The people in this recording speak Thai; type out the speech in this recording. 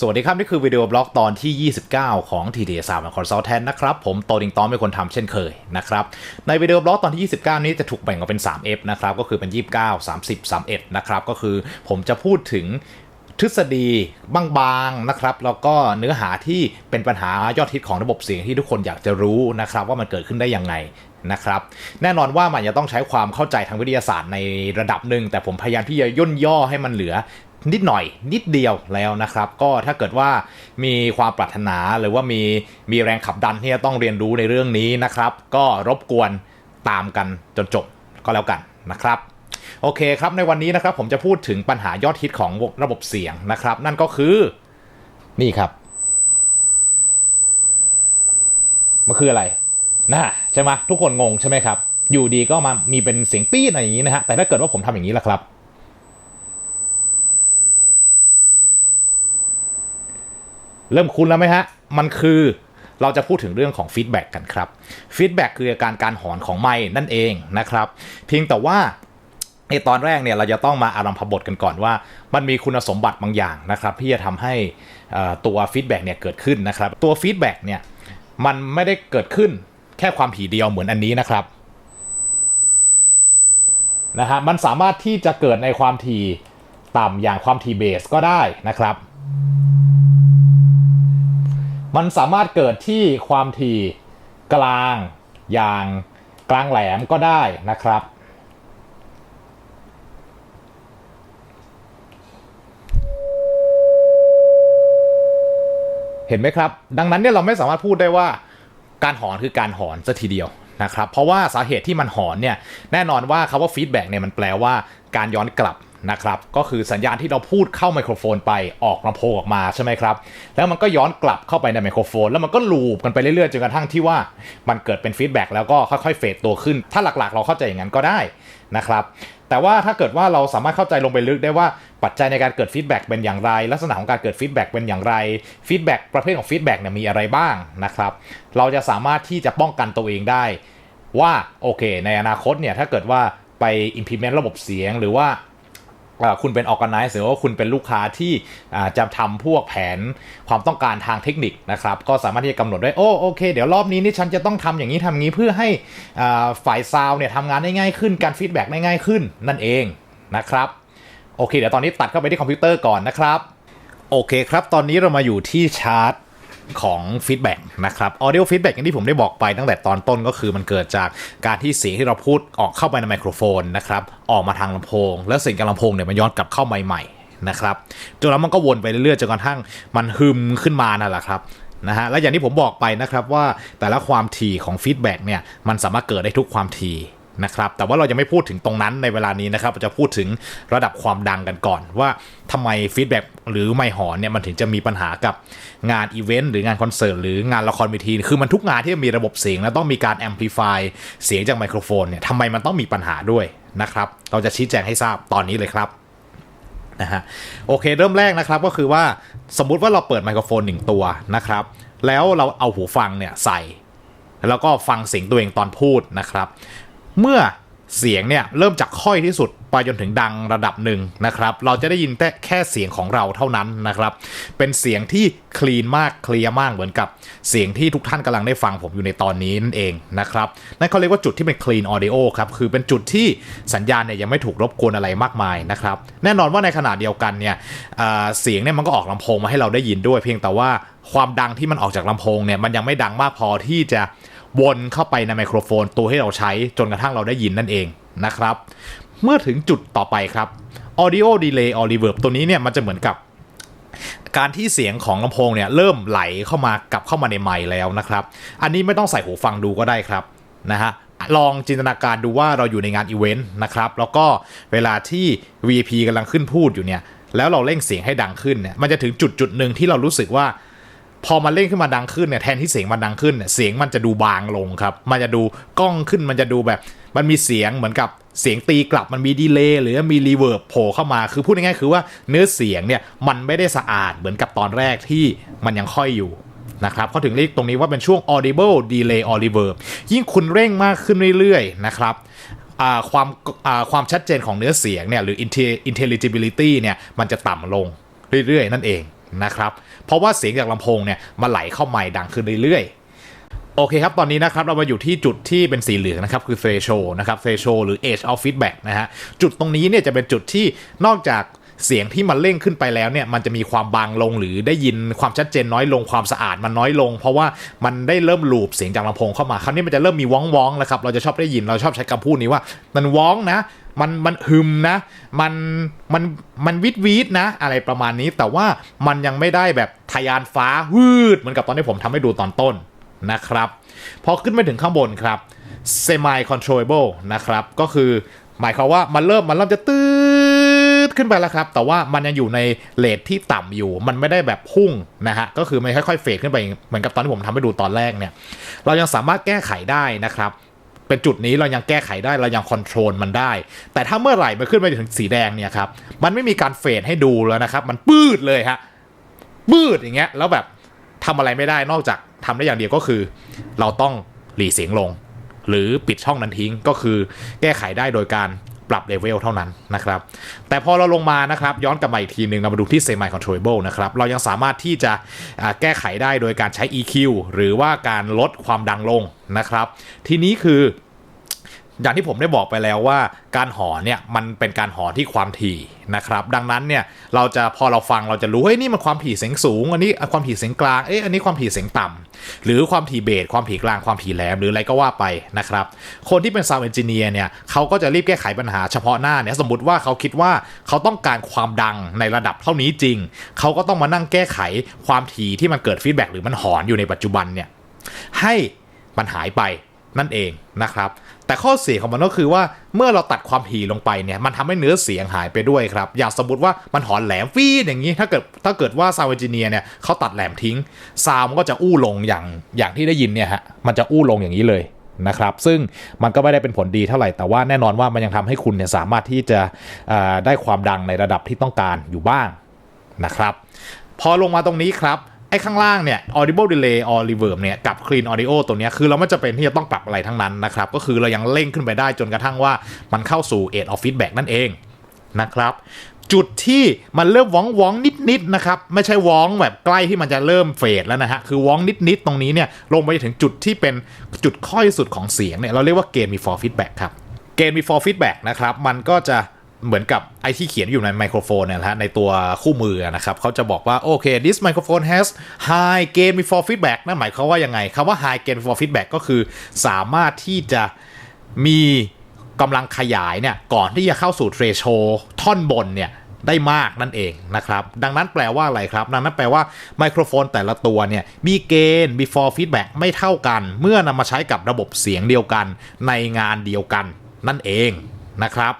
สวัสดีครับ นี่คือวิดีโอบล็อกตอนที่ 29 ของ TD 3 Consultant นะครับ ผมโตดิงตอนเป็นคนทำเช่นเคยนะครับ ในวิดีโอบล็อกตอนที่ 29 นี้จะถูกแบ่งออกเป็น 3F นะครับ ก็คือเป็น 29 30 31 นะครับ ก็คือผมจะพูดถึงทฤษฎีบางๆนะครับ แล้วก็เนื้อหาที่เป็นปัญหายอดฮิตของระบบเสียงที่ทุกคนอยากจะรู้นะครับ ว่ามันเกิดขึ้นได้ยังไงนะครับแน่นอนว่ามันจะต้องใช้ความเข้าใจทางวิทยาศาสตร์ในระดับหนึ่งแต่ผมพยายามที่จะย่นย่อให้มันเหลือ นิดหน่อยนิดเดียวแล้วนะครับ ก็ถ้าเกิดว่ามีความปรารถนาหรือว่ามีมีแรงขับดันที่จะต้องเรียนรู้ในเรื่องนี้นะครับ ก็รบกวนตามกันจนจบก็แล้วกันนะครับโอเคครับในวันนี้นะครับผมจะพูดถึงปัญหายอดฮิตของระบบเสียงนะครับ นั่นก็คือนี่ครับมันคืออะไรนะใช่ไหมทุกคนงงใช่ไหมครับ อยู่ดีก็มามีเป็นเสียงปี๊ดอะไรอย่างนี้นะฮะแต่ถ้าเกิดว่าผมทำอย่างนี้ล่ะครับ เริ่มคุ้นแล้วไหมฮะ มันคือเราจะพูดถึงเรื่องของฟีดแบ็กกันครับฟีดแบ็กคือการการหอนของไม้นั่นเองนะครับ เพียงแต่ว่าในตอนแรกเนี่ยเราจะต้องมาอารัมพบทกันก่อนว่า มันมีคุณสมบัติบางอย่างนะครับ ที่จะทำให้ตัวฟีดแบ็กเนี่ยเกิดขึ้นนะครับ ตัวฟีดแบ็กเนี่ยมันไม่ได้เกิดขึ้นแค่ความถี่เดียวเหมือนอันนี้นะครับนะฮะมันสามารถที่จะเกิดในความถี่ต่ำอย่างความถี่เบสก็ได้นะครับ มันสามารถเกิดที่ความถี่กลางอย่างกลางแหลมก็ได้นะครับ เห็นไหมครับ ดังนั้นเนี่ยเราไม่สามารถพูดได้ว่าการหอนคือการหอนซะทีเดียวนะครับ เพราะว่าสาเหตุที่มันหอนเนี่ยแน่นอนว่าคาว่าฟีดแบ็กเนี่ยมันแปลว่าการย้อนกลับ นะครับก็คือสัญญาณที่เราพูดเข้าไมโครโฟนไปออกลำโพงออกมาใช่ไหมครับ แล้วมันก็ย้อนกลับเข้าไปในไมโครโฟน แล้วมันก็ลูปกันไปเรื่อยๆจนกระทั่งที่ว่ามันเกิดเป็นฟีดแบ็กแล้วก็ค่อยๆเฟดตัวขึ้น ถ้าหลักๆ เราเข้าใจอย่างนั้นก็ได้นะครับแต่ว่าถ้าเกิดว่าเราสามารถเข้าใจลงไปลึกได้ว่าปัจจัยในการเกิดฟีดแบ็กเป็นอย่างไร ลักษณะของการเกิดฟีดแบ็กเป็นอย่างไรฟีดแบ็กประเภทของฟีดแบ็กเนี่ยมีอะไรบ้างนะครับเราจะสามารถที่จะป้องกันตัวเองได้ ว่าโอเค ในอนาคตเนี่ยถ้าเกิดว่าไป implement ระบบเสียงหรือว่า คุณเป็น organize หรือว่าคุณเป็นลูกค้าที่จะทำพวกแผนความต้องการทางเทคนิคนะครับ ก็สามารถที่จะกำหนดได้โอ้โอเค เดี๋ยวรอบนี้นี่ฉันจะต้องทำอย่างนี้ทำอย่างนี้เพื่อให้ฝ่ายซาวเนี่ยทำงานได้ง่ายขึ้นการฟีดแบ็กได้ง่ายขึ้นนั่นเองนะครับโอเคเดี๋ยวตอนนี้ตัดเข้าไปที่คอมพิวเตอร์ก่อนนะครับ โอเคครับ ตอนนี้เรามาอยู่ที่ชาร์ต ของฟีดแบ็กนะครับ audio feedback อย่างที่ผมได้บอกไปตั้งแต่ตอนต้นก็คือมันเกิดจากการที่เสียงที่เราพูดออกเข้าไปในไมโครโฟนนะครับออกมาทางลำโพง แล้วเสียงจากลำโพงเนี่ยมันย้อนกลับเข้าใหม่ๆนะครับจนแล้วมันก็วนไปเรื่อยๆจนกระทั่งมันฮึมขึ้นมานั่นแหละครับนะฮะและอย่างที่ผมบอกไปนะครับว่าแต่ละความถี่ของฟีดแบ็กเนี่ยมันสามารถเกิดได้ทุกความถี่ นะครับแต่ว่าเราจะไม่พูดถึงตรงนั้นในเวลานี้นะครับจะพูดถึงระดับความดังกันก่อน ว่าทำไมฟีดแบ็กหรือไม่หอนเนี่ยมันถึงจะมีปัญหากับงานอีเวนต์หรืองานคอนเสิร์ตหรืองานละครเวทีคือมันทุกงานที่มีระบบเสียง และต้องมีการแอมพลิฟายเสียงจากไมโครโฟนเนี่ยทำไมมันต้องมีปัญหาด้วยนะครับเราจะชี้แจงให้ทราบตอนนี้เลยครับนะฮะโอเคเริ่มแรกนะครับก็คือว่าสมมุติว่าเราเปิดไมโครโฟนหนึ่งตัวนะครับ แล้วเราเอาหูฟังเนี่ยใส่ แล้วก็ฟังเสียงตัวเองตอนพูดนะครับ เมื่อเสียงเนี่ยเริ่มจากค่อยที่สุดไปจนถึงดังระดับหนึ่งนะครับ เราจะได้ยินแต่แค่เสียงของเราเท่านั้นนะครับ เป็นเสียงที่คลีนมากเคลียร์มากเหมือนกับเสียงที่ทุกท่านกำลังได้ฟังผมอยู่ในตอนนี้นั่นเองนะครับนั่นเขาเรียกว่าจุดที่เป็น clean audio ครับคือเป็นจุดที่สัญญาณเนี่ยยังไม่ถูกรบกวนอะไรมากมายนะครับ แน่นอนว่าในขณะเดียวกันเนี่ยเสียงเนี่ยมันก็ออกลำโพงมาให้เราได้ยินด้วย เพียงแต่ว่าความดังที่มันออกจากลำโพงเนี่ยมันยังไม่ดังมากพอที่จะ วนเข้าไปในไมโครโฟนตัวที่เราใช้จนกระทั่งเราได้ยินนั่นเองนะครับ เมื่อถึงจุดต่อไปครับ audio delay or reverb ตัวนี้เนี่ยมันจะเหมือนกับการที่เสียงของลำโพงเนี่ยเริ่มไหลเข้ามากลับเข้ามาในไมค์แล้วนะครับ อันนี้ไม่ต้องใส่หูฟังดูก็ได้ครับนะฮะลองจินตนาการดูว่าเราอยู่ในงานอีเวนต์นะครับแล้วก็เวลาที่ VP กำลังขึ้นพูดอยู่เนี่ยแล้วเราเร่งเสียงให้ดังขึ้นเนี่ยมันจะถึงจุดจุดหนึ่งที่เรารู้สึกว่า พอมันเล่นขึ้นมาดังขึ้นเนี่ยแทนที่เสียงมันดังขึ้นเนี่ยเสียงมันจะดูบางลงครับ มันจะดูกล้องขึ้นมันจะดูแบบ มันมีเสียงเหมือนกับเสียงตีกลับมันมีดีเลย์หรือมีรีเวิร์บโผล่เข้ามาคือพูดง่ายๆคือว่าเนื้อเสียงเนี่ยมันไม่ได้สะอาดเหมือนกับตอนแรกที่มันยังค่อยอยู่นะครับเขาถึงเรียกตรงนี้ว่าเป็นช่วง audible delay or reverb ยิ่งคุณเร่งมากขึ้นเรื่อยๆนะครับความความชัดเจนของเนื้อเสียงเนี่ยหรือ intelligibility เนี่ยมันจะต่ำลงเรื่อยๆ นั่นเอง นะครับ เพราะว่าเสียงจากลำโพงเนี่ยมันไหลเข้าไมค์ดังขึ้นเรื่อยๆ โอเคครับ ตอนนี้นะครับเรามาอยู่ที่จุดที่เป็นสีเหลืองนะครับ คือ t h r e s h o นะครับ t h r e s h o หรือ age of feedback นะฮะ จุดตรงนี้เนี่ยจะเป็นจุดที่นอกจากเสียงที่มันเร่งขึ้นไปแล้วเนี่ยมันจะมีความบางลงหรือได้ยินความชัดเจนน้อยลงความสะอาดมันน้อยลง เพราะว่ามันได้เริ่มลูปเสียงจากลำโพงเข้ามาคราวนี้มันจะเริ่มมีว้องว้องแล้วครับเราจะชอบได้ยินเราชอบใช้คำพูดนี้ว่า มันว้องนะ มันมันฮึมนะ มันมันมันวิดวีดนะ อะไรประมาณนี้แต่ว่ามันยังไม่ได้แบบทยานฟ้าวืดเหมือนกับตอนที่ผมทำให้ดูตอนต้นนะครับ พอขึ้นไปถึงข้างบนครับ semi controllable นะครับ ก็คือหมายความว่ามันเริ่มมันเริ่มจะตืดขึ้นไปแล้วครับ แต่ว่ามันยังอยู่ในเลทที่ต่ำอยู่ มันไม่ได้แบบพุ่งนะฮะ ก็คือมันค่อยๆเฟดขึ้นไปเหมือนกับตอนที่ผมทำให้ดูตอนแรกเนี่ย เรายังสามารถแก้ไขได้นะครับ เป็นจุดนี้เรายังแก้ไขได้เรายังคอนโทรลมันได้ แต่ถ้าเมื่อไหร่มันขึ้นไปถึงสีแดงเนี่ยครับมันไม่มีการเฟดให้ดูแล้วนะครับ มันปืดเลยฮะปืดอย่างเงี้ยแล้วแบบทำอะไรไม่ได้นอกจากทำได้อย่างเดียวก็คือ เราต้องหลีเสียงลง หรือปิดช่องนั้นทิ้งก็คือแก้ไขได้โดยการ ปรับเลเวลเท่านั้นนะครับ แต่พอเราลงมานะครับ ย้อนกลับมาอีกทีหนึ่งเรามาดูที่ semi controllable นะครับ เรายังสามารถที่จะแก้ไขได้โดยการใช้ EQ หรือว่าการลดความดังลงนะครับ ทีนี้คือ อย่างที่ผมได้บอกไปแล้วว่าการหอนเนี่ยมันเป็นการหอนที่ความถี่นะครับ ดังนั้นเนี่ยเราจะพอเราฟังเราจะรู้เฮ้ยนี่มันความถี่เสียงสูง อันนี้ความถี่เสียงกลางเอ้ยอันนี้ความถี่เสียงต่ำหรือความถี่เบสความถี่กลางความถี่แหลมหรืออะไรก็ว่าไปนะครับ คนที่เป็นซาว n d เอนจิเนียร์เนี่ยเขาก็จะรีบแก้ไขปัญหาเฉพาะหน้าเนี่ยสมมติว่าเขาคิดว่าเขาต้องการความดังในระดับเท่านี้จริง เขาก็ต้องมานั่งแก้ไขความถี่ที่มันเกิดฟีดแบ็กหรือมันหอนอยู่ในปัจจุบันเนี่ยให้มันหายไป นั่นเองนะครับ แต่ข้อเสียของมันก็คือว่าเมื่อเราตัดความถี่ลงไปเนี่ยมันทำให้เนื้อเสียงหายไปด้วยครับ อย่างสมมติว่ามันหอนแหลมฟีดอย่างนี้ ถ้าเกิดถ้าเกิดว่าซาวเจิเนียเนี่ยเขาตัดแหลมทิ้ง ซาวมันก็จะอู้ลงอย่างอย่างที่ได้ยินเนี่ยฮะมันจะอู้ลงอย่างนี้เลยนะครับ ซึ่งมันก็ไม่ได้เป็นผลดีเท่าไหร่ แต่ว่าแน่นอนว่ามันยังทำให้คุณเนี่ยสามารถที่จะได้ความดังในระดับที่ต้องการอยู่บ้างนะครับ พอลงมาตรงนี้ครับ ไอ้ข้างล่างเนี่ย audible delay or reverb เนี่ย กับ clean audio ตัวนี้คือเราไม่จะเป็นที่จะต้องปรับอะไรทั้งนั้นนะครับ ก็คือเรายังเร่งขึ้นไปได้จนกระทั่งว่ามันเข้าสู่ age of feedback นั่นเองนะครับ จุดที่มันเริ่มว้องว้องนิดนิดๆนะครับ ไม่ใช่ว้องแบบใกล้ที่มันจะเริ่มเฟดแล้วนะฮะ คือว้องนิดนิดๆตรงนี้เนี่ยลงไปถึงจุดที่เป็นจุดค่อยสุดของเสียงเนี่ยเราเรียกว่า gain before feedback ครับ gain before feedback นะครับมันก็จะ เหมือนกับไอที่เขียนอยู่ในไมโครโฟนนะฮะในตัวคู่มือนะครับเขาจะบอกว่า โอเค this microphone has high gain before feedback นั่นหมายความว่ายังไงคำว่า high gain before feedback ก็คือสามารถที่จะมีกำลังขยายเนี่ย ก่อนที่จะเข้าสู่ threshold ท่อนบนเนี่ย ได้มากนั่นเองนะครับ ดังนั้นแปลว่าอะไรครับ ดังนั้นแปลว่าไมโครโฟนแต่ละตัวเนี่ย มีเกณฑ์ before feedback ไม่เท่ากัน เมื่อนำมาใช้กับระบบเสียงเดียวกันในงานเดียวกันนั่นเองนะครับ